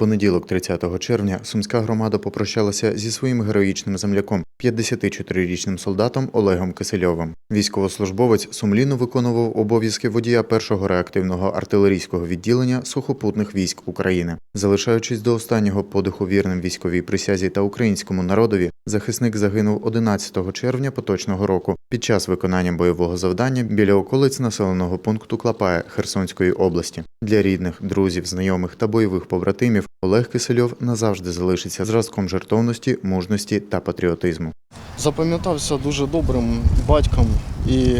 понеділок, 30 червня, сумська громада попрощалася зі своїм героїчним земляком, 54-річним солдатом Олегом Кисельовим. Військовослужбовець сумлінно виконував обов'язки водія першого реактивного артилерійського відділення сухопутних військ України. Залишаючись до останнього подиху вірним військовій присязі та українському народові, захисник загинув 11 червня поточного року під час виконання бойового завдання біля околиць населеного пункту Клапає Херсонської області. Для рідних, друзів, знайомих та бойових побратимів Олег Кисельов назавжди залишиться зразком жертовності, мужності та патріотизму. запам'ятався дуже добрим батьком і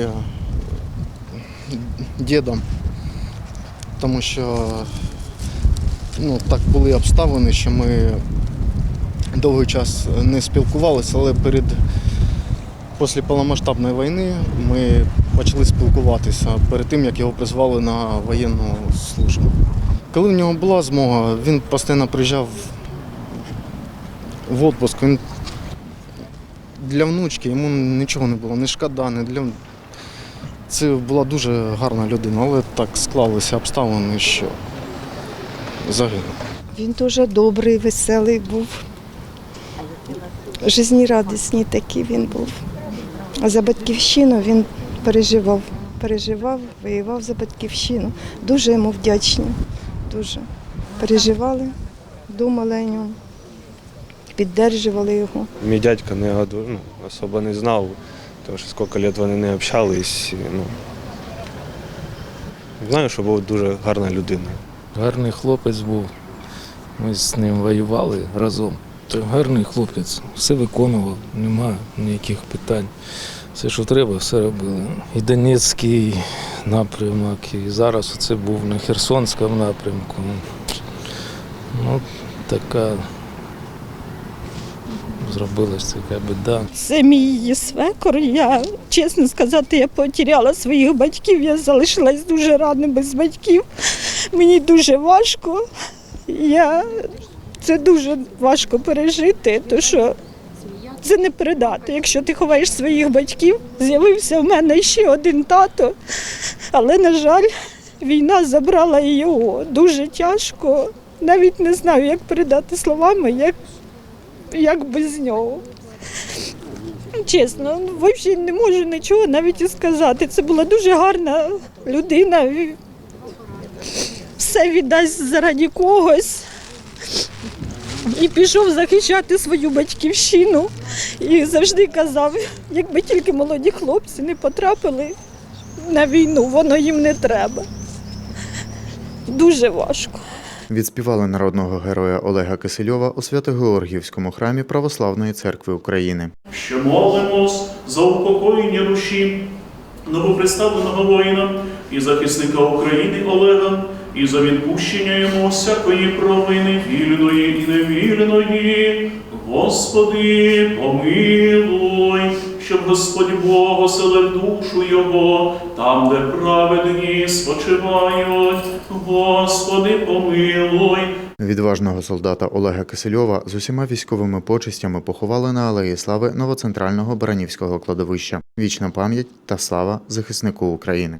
дідом, тому що ну, так були обставини, що ми довгий час не спілкувалися, але перед після повномасштабної війни ми почали спілкуватися перед тим, як його призвали на воєнну службу. Коли в нього була змога, він постійно приїжджав в відпуск. Він для внучки йому нічого не було, не шкода, не для. Це була дуже гарна людина, але так склалися обставини, що загинув. Він дуже добрий, веселий був. Жизнерадісний такий він був. А за батьківщину він переживав, переживав, воював за батьківщину. Дуже йому вдячні. Дуже. Переживали, думали о ньому, піддержували його. Мій дядько не ну, особо не знав, тому що скільки років вони не общались. Ну, знаю, що був дуже гарна людина. Гарний хлопець був. Ми з ним воювали разом. Гарний хлопець, все виконував, немає ніяких питань. Все, що треба, все робили. І Донецький напрямок, і зараз це був на Херсонському напрямку. Ну, така зробилась така біда. Це мій свекор. Я, чесно сказати, я потеряла своїх батьків. Я залишилась дуже рано без батьків. Мені дуже важко. Я... Це дуже важко пережити, тому що це не передати. Якщо ти ховаєш своїх батьків, з'явився в мене ще один тато, але, на жаль, війна забрала його. Дуже тяжко. Навіть не знаю, як передати словами, як, як без нього. Чесно, ну, взагалі не можу нічого навіть і сказати. Це була дуже гарна людина. Все віддасть заради когось. І пішов захищати свою батьківщину. І завжди казав, якби тільки молоді хлопці не потрапили на війну, воно їм не треба. Дуже важко. Відспівали народного героя Олега Кисельова у Свято-Георгіївському храмі Православної церкви України. що молимось за упокоєння душі новоприставленого воїна і захисника України Олега, і за відпущення йому всякої провини вільної і невільної. Господи, помилуй, щоб Господь Бог оселив душу Його, там, де праведні спочивають. Господи, помилуй. Відважного солдата Олега Кисельова з усіма військовими почестями поховали на алеї слави новоцентрального Баранівського кладовища. Вічна пам'ять та слава захиснику України.